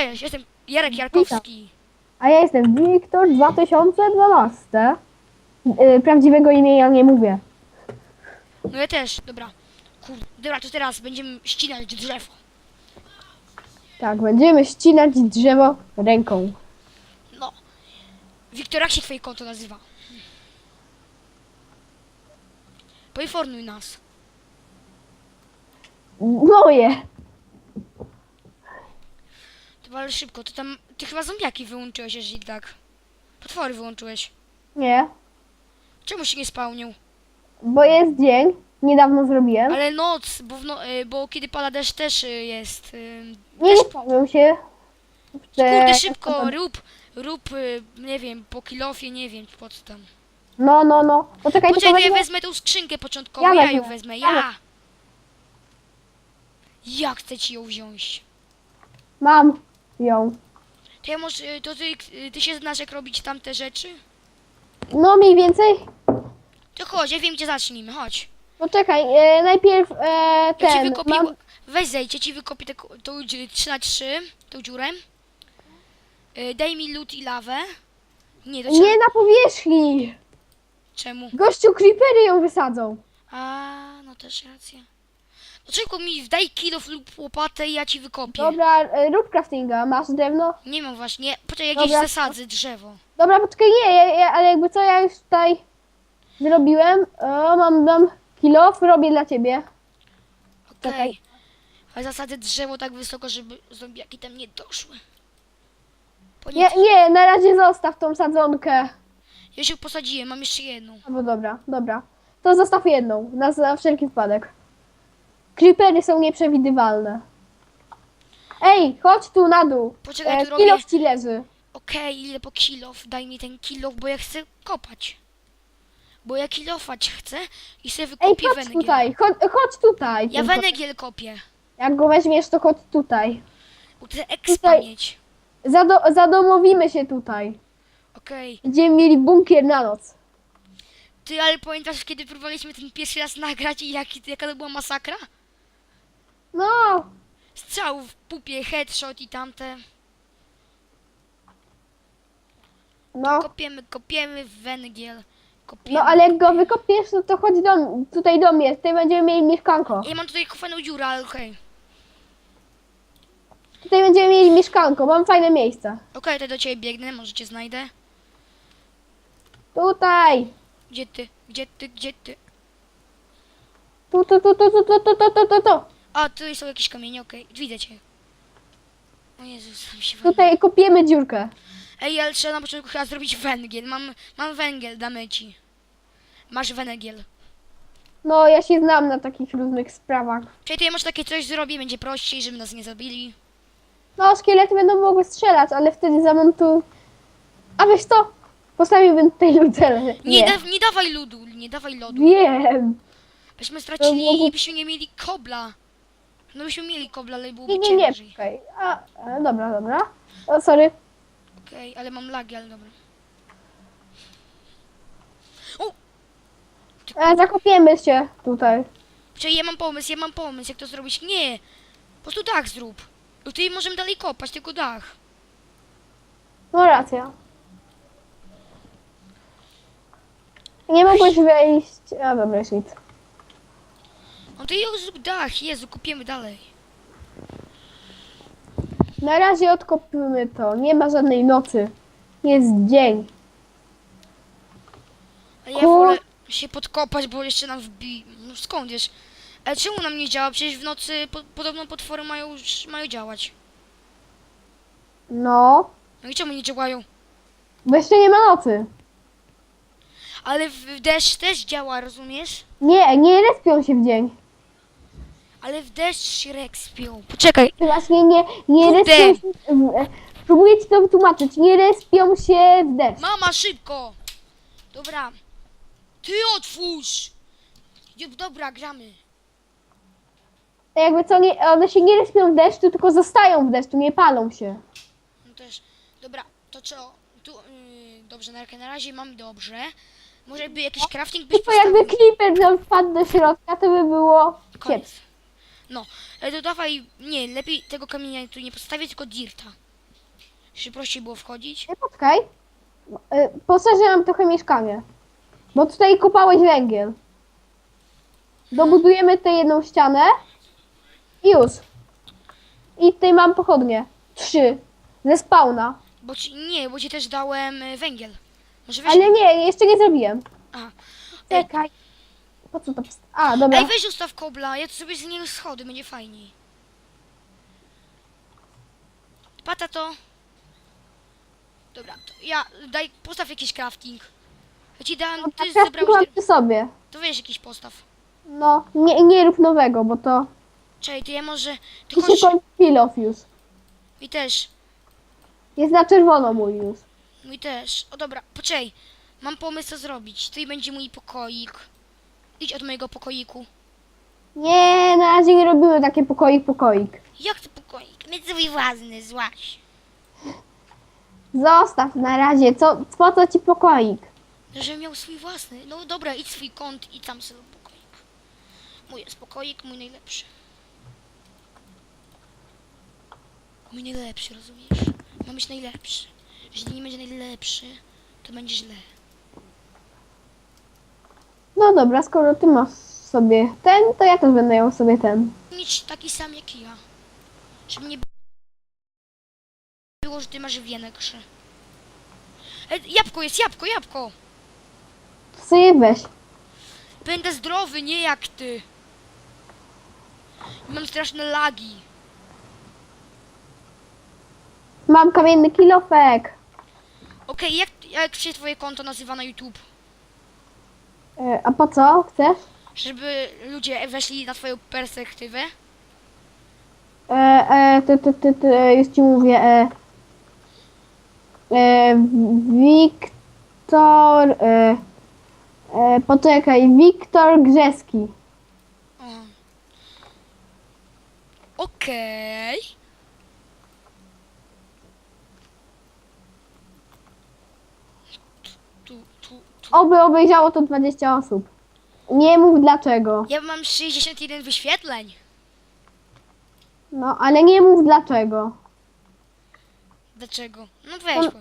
Cześć, jestem Jarek Jarkowski. A ja jestem Wiktor 2012. Yy, prawdziwego imienia nie mówię. No ja też, dobra. Dobra, to teraz będziemy ścinać drzewo. Tak, będziemy ścinać drzewo ręką. No. Wiktor, jak się twoje konto nazywa? Poinformuj nas. Moje. To ale szybko, to tam... Ty chyba zombiaki wyłączyłeś, jeżeli tak. Potwory wyłączyłeś. Nie, Czemu się nie spełnił? bo jest dzień. Niedawno zrobiłem. Ale noc, bo, w no, y, bo kiedy pada deszcz też y, jest. y, Nie, nie powiem się. że- Kurde, szybko, rób, rób, y, nie wiem, po kilofie, nie wiem, po co tam. No, no, no. Poczekaj, Poczekaj, tylko ja wezmę- wezmę tą skrzynkę początkową, Ja ja, ją wezmę. wezmę, Ja ja! Ja chcę ci ją wziąć. Mam ją. To ja może, y, to ty, y, ty się znasz jak robić tamte rzeczy? No mniej więcej. To chodź, ja wiem gdzie zacznijmy, chodź. Poczekaj, e, najpierw e, Ja ci ten. wykopię, Mam, weź zejdź, ja ci wykopię taką, tą dzi- 3 na 3 tą dziurę. Y, Daj mi lód i lawę. Nie, to trzeba... nie na powierzchni. Czemu? Gościu, creepery ją wysadzą. A, no też racja. No czego mi daj kilo lub łopatę i ja ci wykopię. Dobra, e, rób craftinga. Masz drewno? Nie mam właśnie. Poczekaj, jakieś Dobra. zasadzę drzewo. Dobra, poczekaj, nie, ja, ja, ale jakby co ja już tutaj zrobiłem. O, mam, mam kilo, robię dla ciebie. Okej. Czekaj. Ale zasadzę drzewo tak wysoko, żeby zombiaki tam nie doszły. Po Nie, nie, na razie zostaw tą sadzonkę. Ja się posadziłem, mam jeszcze jedną. Albo dobra, dobra. To zostaw jedną, na, na wszelki wypadek. Creepery są nieprzewidywalne. Ej, chodź tu na dół. Poczekaj, tu E, robię. kilo ci leży. Okej, ile po kilof? Daj mi ten kilof, bo ja chcę kopać. Bo ja kilofać chcę i sobie Ej, wykopię chodź węgiel. tutaj, chodź, chodź tutaj. Ja tylko. węgiel kopię. Jak go weźmiesz, to chodź tutaj. Bo chcę expa Tutaj. mieć. Zado zadomowimy się tutaj. Okej. Będziemy mieli bunkier na noc. Ty, ale pamiętasz, kiedy próbowaliśmy ten pierwszy raz nagrać i jaki, jaka to była masakra? No, Strzał w pupie, headshot i tamte. no. Kopiemy, kopiemy węgiel. Kopiemy. No ale jak go wykopiesz, no to chodź do, tutaj do mnie. Tutaj będziemy mieli mieszkanko. Ja mam tutaj fajną dziurę, ale okej. Tutaj będziemy mieli mieszkanko. Mam fajne miejsce. Okej, to do ciebie biegnę, może cię znajdę. Tutaj. Gdzie ty? Gdzie ty? Gdzie ty? Tu, tu, tu, tu, tu, tu, tu, tu, tu, tu, tu. A, tutaj są jakieś kamienie, okej. Widzę cię. O Jezus, tam się wali. Tutaj kopiemy dziurkę. Ej, ale trzeba na początku chyba zrobić węgiel. Mam, mam węgiel, damy ci. Masz węgiel. No, ja się znam na takich różnych sprawach. Czyli ja może takie coś zrobię, będzie prościej, żeby nas nie zabili. No, szkielety będą mogły strzelać, ale wtedy zamontu... A wiesz co? Postawiłbym tutaj lucelę. Nie, Nie. Da, nie dawaj lodu, nie dawaj lodu. Wiem. Byśmy stracili, mogło- byśmy nie mieli kobla. No byśmy mieli kobla, ale byłoby Nie, nie, nie. ciężej. A, e, dobra, dobra. O, sorry. Okej, ale mam lagi, ale dobra. E, zakopiemy się tutaj. Czyli ja mam pomysł, ja mam pomysł, jak to zrobić. Nie! Po prostu dach zrób. No Tutaj możemy dalej kopać, tylko dach. No racja. Nie mogłeś wejść. A dobra, jest nic. To już zrób dach, Jezu, kopiemy dalej. Na razie odkopimy to. Nie ma żadnej nocy. Jest dzień. A ja wolę się podkopać, bo jeszcze nam wbi... No skąd wiesz? Ale czemu nam nie działa? Przecież w nocy po, podobno potwory mają, już- mają działać. No. No i czemu nie działają? Bo jeszcze nie ma nocy. Ale w deszcz też działa, rozumiesz? Nie, nie respią się w dzień. Ale w deszcz się rekspią. Poczekaj, Właśnie nie, nie Kurde. respią się... w- e, Próbuję ci to wytłumaczyć. Nie respią się w deszcz. mama, szybko! Dobra. Ty otwórz! Idzie- Dobra, gramy. Jakby co, nie, one się nie respią w deszczu, tylko zostają w deszczu, nie palą się. No też. Dobra, to co? Tu, yy, dobrze, na, na razie mam dobrze. Może by jakiś crafting być Tylko jakby postawił? creeper nam wpadł do środka, to by było. Koniec. No, ale to dawaj, nie, lepiej tego kamienia tu nie postawię, tylko dirta. Czy prościej było wchodzić? Nie, poczekaj. Y, Poszerzyłam trochę mieszkanie. Bo tutaj kopałeś węgiel. Dobudujemy tę jedną ścianę. I już. I tutaj mam pochodnie. Trzy. Ze spawna. Bo ci, nie, bo ci też dałem y, węgiel. Może weź... Ale nie, jeszcze nie zrobiłem. Aha. Ej, Czekaj. Po co to... wst- A, dobra. ej, weź ustaw kobla, ja tu sobie z niego schody, będzie fajniej. Pata to. Dobra, to ja, daj, postaw jakiś crafting. Ja ci dałem, ty ja zebrałeś, mam te- przy sobie. to weź jakiś postaw. No, nie, nie rób nowego, bo to... Czekaj, to ja może, ty się chodź, kończy kill off już. mi też, Jest na czerwono mój już. mi też. O dobra, poczekaj, mam pomysł co zrobić. Tutaj będzie mój pokoik. Idź od mojego pokoiku. Nie, na razie nie robimy takie pokoik, pokoik. Jak to pokoik? Mieć swój własny, złaś. Zostaw na razie, co, po co ci pokoik? Że miał swój własny. No dobra, idź swój kąt i tam sobie pokoik. Mój jest pokoik, mój najlepszy. Mój najlepszy, rozumiesz? Ma być najlepszy. Jeśli nie będzie najlepszy, to będzie źle. No dobra, skoro ty masz sobie ten, to ja też będę miał sobie ten. Mieć taki sam jak ja. Żeby nie było, że ty masz większy. E, jabłko jest, jabłko, jabłko! To sobie weź. Będę zdrowy, nie jak ty. Mam straszne lagi. Mam kamienny kilofek. Okej, jak, jak się twoje konto nazywa na YouTube? E, a po co? Chcesz? Żeby ludzie weszli na twoją perspektywę? E, e, ty, ty, ty, ty, już ci mówię. E, e, Wiktor. E, e, poczekaj, Wiktor Grzeski. O. Okej. Tu. Oby obejrzało to 20 osób. Nie mów dlaczego. Ja mam 61 wyświetleń. No, ale nie mów dlaczego. Dlaczego? No weź On- powiedz.